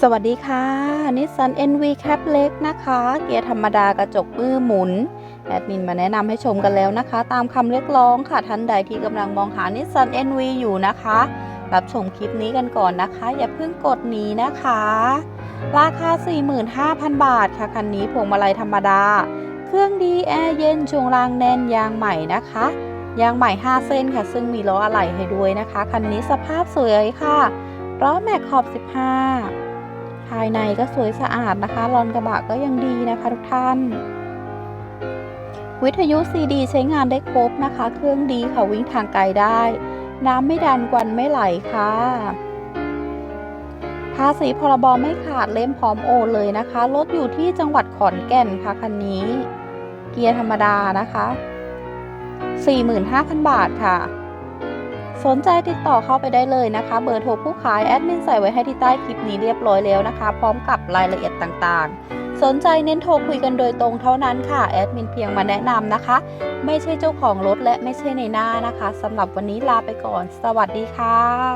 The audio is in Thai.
สวัสดีค่ะนิสสัน NV Cap เล็กนะคะ เกียร์ธรรมดากระจกมือหมุน แอดมินมาแนะนำให้ชมกันแล้วนะคะ ตามคำเรียกร้องค่ะท่านใดที่กำลังมองหานิสสัน NV อยู่นะคะ รับชมคลิปนี้กันก่อนนะคะ อย่าเพิ่งกดหนีนะคะ ราคา 45,000 บาทค่ะ คันนี้พวงมาลัยธรรมดา เครื่องดีแอร์เย็นช่วงล่างแน่นยางใหม่นะคะ ยางใหม่ 5 เส้นค่ะ ซึ่งมีล้ออะไหล่ให้ด้วยนะคะ คันนี้สภาพสวยค่ะล้อแม็กขอบ 15 ภายในก็สวยสะอาดนะคะรอนกระบะก็ยังดีนะคะทุกท่าน วิทยุซีดีใช้งานได้ครบนะคะ เครื่องดีค่ะวิ่งทางไกลได้ น้ำไม่ดันกวันไม่ไหลค่ะภาษีพรบไม่ขาดเล่มพร้อมโอนเลยนะคะรถอยู่ที่จังหวัดขอนแก่นค่ะคันนี้ เกียร์ธรรมดานะคะ 45,000 บาทค่ะ สนใจติดต่อเข้าไปได้เลยนะคะ เบอร์โทรผู้ขายแอดมินใส่ไว้ให้ที่ใต้คลิปนี้เรียบร้อยแล้วนะคะ พร้อมกับรายละเอียดต่างๆ สนใจเน้นโทรคุยกันโดยตรงเท่านั้นค่ะแอดมินเพียงมาแนะนำนะคะ ไม่ใช่เจ้าของรถและไม่ใช่ในหน้านะคะสำหรับวันนี้ลาไปก่อน สวัสดีค่ะ